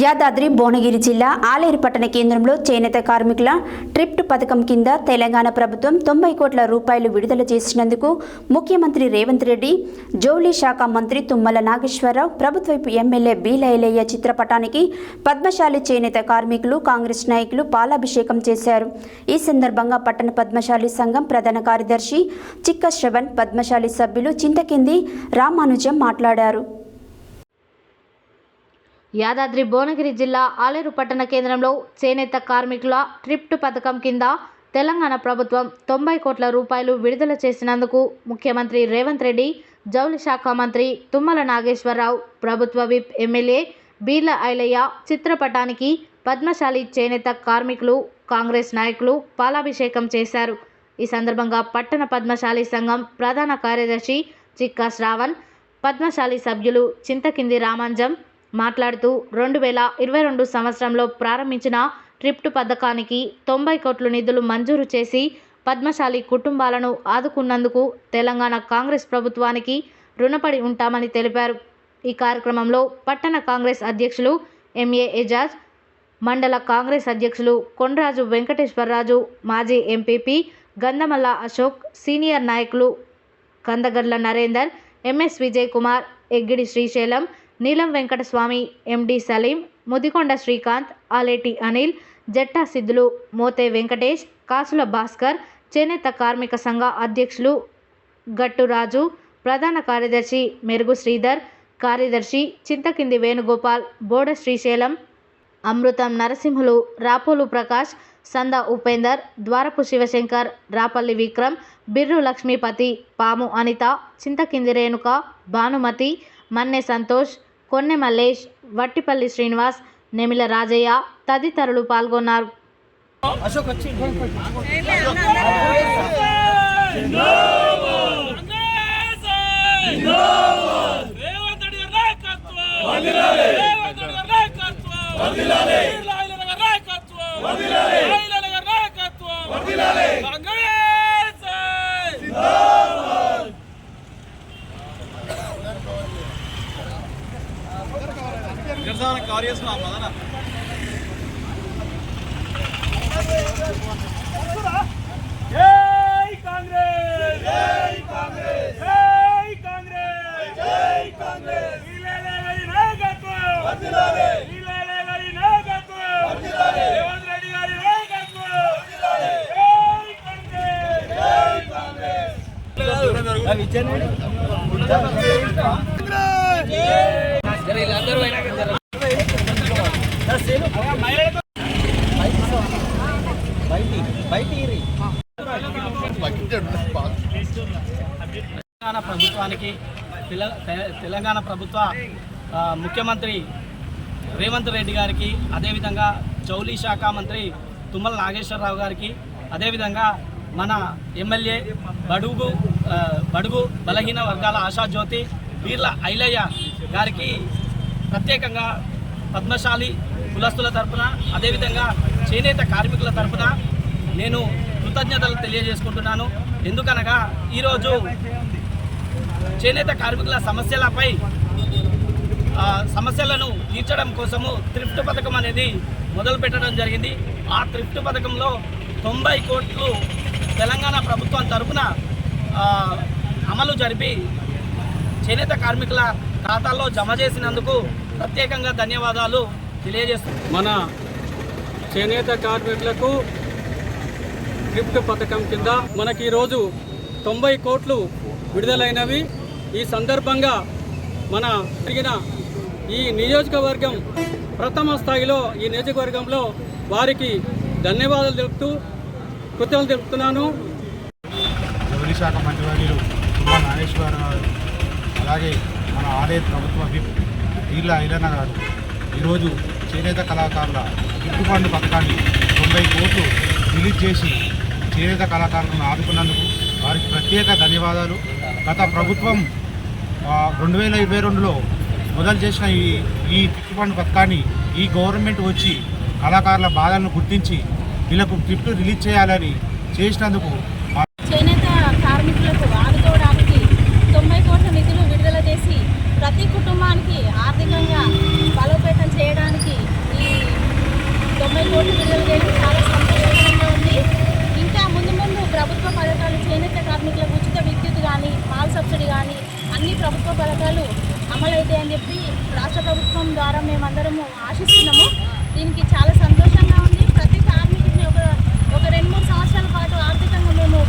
యాదాద్రి భువనగిరి జిల్లా ఆలేరు పట్టణ కేంద్రంలో చేనేత కార్మికుల ట్రిప్ట్ పథకం కింద తెలంగాణ ప్రభుత్వం తొంభై కోట్ల రూపాయలు విడుదల చేసినందుకు ముఖ్యమంత్రి రేవంత్ రెడ్డి జౌళి శాఖ మంత్రి తుమ్మల నాగేశ్వరరావు ప్రభుత్వ ఎమ్మెల్యే బీలైలయ్య చిత్రపటానికి పద్మశాలి చేనేత కార్మికులు కాంగ్రెస్ నాయకులు పాలాభిషేకం చేశారు. ఈ సందర్భంగా పట్టణ పద్మశాలి సంఘం ప్రధాన కార్యదర్శి చిక్క శ్రవణ్ పద్మశాలి సభ్యులు చింతకింది రామానుజం మాట్లాడారు. యాదాద్రి భువనగిరి జిల్లా ఆలేరు పట్టణ కేంద్రంలో చేనేత కార్మికుల ట్రిప్ట్ పథకం కింద తెలంగాణ ప్రభుత్వం తొంభై కోట్ల రూపాయలు విడుదల చేసినందుకు ముఖ్యమంత్రి రేవంత్ రెడ్డి జౌళి శాఖ మంత్రి తుమ్మల నాగేశ్వరరావు ప్రభుత్వ విప్ ఎమ్మెల్యే బీర్ల ఐలయ్య చిత్రపటానికి పద్మశాలి చేనేత కార్మికులు కాంగ్రెస్ నాయకులు పాలాభిషేకం చేశారు. ఈ సందర్భంగా పట్టణ పద్మశాలి సంఘం ప్రధాన కార్యదర్శి చిక్కా శ్రావణ్ పద్మశాలి సభ్యులు చింతకింది రామాంజం మాట్లాడుతూ రెండు వేల ఇరవై రెండు సంవత్సరంలో ప్రారంభించిన ట్రిప్ట్ పథకానికి తొంభై కోట్ల నిధులు మంజూరు చేసి పద్మశాలి కుటుంబాలను ఆదుకున్నందుకు తెలంగాణ కాంగ్రెస్ ప్రభుత్వానికి రుణపడి ఉంటామని తెలిపారు. ఈ కార్యక్రమంలో పట్టణ కాంగ్రెస్ అధ్యక్షులు ఎంఏ ఎజాజ్ మండల కాంగ్రెస్ అధ్యక్షులు కొండరాజు వెంకటేశ్వరరాజు మాజీ ఎంపీపీ గంధమల్ల అశోక్ సీనియర్ నాయకులు కందగడ్ల నరేందర్ ఎంఎస్ విజయ్ కుమార్ ఎగ్గిడి శ్రీశైలం నీలం వెంకటస్వామి ఎండి సలీం ముదికొండ శ్రీకాంత్ ఆలేటి అనిల్ జట్టా సిద్ధులు మోతే వెంకటేష్ కాసుల భాస్కర్ చేనేత కార్మిక సంఘ అధ్యక్షులు గట్టురాజు ప్రధాన కార్యదర్శి మెరుగు శ్రీధర్ కార్యదర్శి చింతకింది వేణుగోపాల్ బోడ శ్రీశైలం అమృతం నరసింహులు రాపోలు ప్రకాష్ సంద ఉపేందర్ ద్వారపు శివశంకర్ రాపల్లి విక్రమ్ బిర్రు లక్ష్మీపతి పాము అనిత చింతకింది రేణుక భానుమతి మన్నె సంతోష్ కొన్నె మల్లేష్ వట్టిపల్లి శ్రీనివాస్ నెమిల రాజయ్య తదితరులు పాల్గొన్నారు. అశోక్ రెడ్డి నాయకత్వం రేవంత్ రెడ్డి గారి నాయకత్వం వీర్లాయిల గారి నాయకత్వం మహిళల గారి నాయకత్వం కాంగ్రెస్ జై కాంగ్రెస్! జై కాంగ్రెస్! జై కాంగ్రెస్! జై కాంగ్రెస్! వీళ్ళే నాయకత్వం! వర్ధిల్లాలి! వీళ్ళే నాయకత్వం! వర్ధిల్లాలి! రేవంత్ రెడ్డి గారి నాయకత్వం! వర్ధిల్లాలి! జై కాంగ్రెస్! జై కాంగ్రెస్! తెలంగాణ ప్రభుత్వానికి తెల- తె- తెలంగాణ ప్రభుత్వ ముఖ్యమంత్రి రేవంత్ రెడ్డి గారికి అదేవిధంగా జౌలీ శాఖ మంత్రి తుమ్మల నాగేశ్వరరావు గారికి అదేవిధంగా మన ఎమ్మెల్యే బడుగు బడుగు బలహీన వర్గాల ఆశాజ్యోతి వీర్ల ఐలయ్య గారికి ప్రత్యేకంగా పద్మశాలి కులస్తుల తరపున అదేవిధంగా చేనేత కార్మికుల తరపున నేను కృతజ్ఞతలు తెలియజేసుకుంటున్నాను. ఎందుకనగా ఈరోజు చేనేత కార్మికుల సమస్యలపై సమస్యలను తీర్చడం కోసము థ్రిఫ్ట్ పథకం అనేది మొదలు పెట్టడం జరిగింది. ఆ థ్రిఫ్ట్ పథకంలో తొంభై కోట్లు తెలంగాణ ప్రభుత్వం తరఫున అమలు జరిపి చేనేత కార్మికుల ఖాతాల్లో జమ చేసినందుకు ప్రత్యేకంగా ధన్యవాదాలు తెలియజేస్తున్నాను మన చేనేత కార్మికులకు గిఫ్ట్ పథకం కింద మనకి ఈరోజు తొంభై కోట్లు విడుదలైనవి. ఈ సందర్భంగా మన జరిగిన ఈ నియోజకవర్గం ప్రథమ స్థాయిలో ఈ నియోజకవర్గంలో వారికి ధన్యవాదాలు తెలుపుతూ కృతజ్ఞతలు తెలుపుతున్నాను. జౌలి శాఖ మంత్రివర్యులు తుమ్మల నాగేశ్వర గారు అలాగే మన ఆలయ ప్రభుత్వ విప్ వీళ్ళ ఐలన్న గారు ఈరోజు చేనేత కళాకారుల గిఫ్ట్ పథకాన్ని తొంభై కోట్లు రిలీజ్ చేసి చేనేత కళాకారులను ఆదుకున్నందుకు వారికి ప్రత్యేక ధన్యవాదాలు. గత ప్రభుత్వం రెండు వేల ఇరవై రెండులో మొదలు చేసిన ఈ ఈ గిఫ్ట్ ఫండ్ పథకాన్ని ఈ గవర్నమెంట్ వచ్చి కళాకారుల బాధలను గుర్తించి వీళ్ళకు గిఫ్ట్ రిలీజ్ చేయాలని చేసినందుకు చేనేత కార్మికులకు ఆదుకోవడానికి తొంభై కోట్ల నిధులు విడుదల చేసి ప్రతి కుటుంబానికి ఆర్థికంగా బలోపేతం చేయడానికి తొంభై కోట్లు విడుదల చేయడం చాలా పథకాలు చేనేత కార్మికులకు ఉచిత విద్యుత్ కానీ పాల్ సబ్సిడీ కానీ అన్ని ప్రభుత్వ పథకాలు అమలవుతాయని చెప్పి రాష్ట్ర ప్రభుత్వం ద్వారా మేమందరము ఆశిస్తున్నాము. దీనికి చాలా సంతోషంగా ఉంది. ప్రతి కార్మికుడిని ఒక ఒక రెండు మూడు సంవత్సరాల పాటు ఆర్థికంగా మేము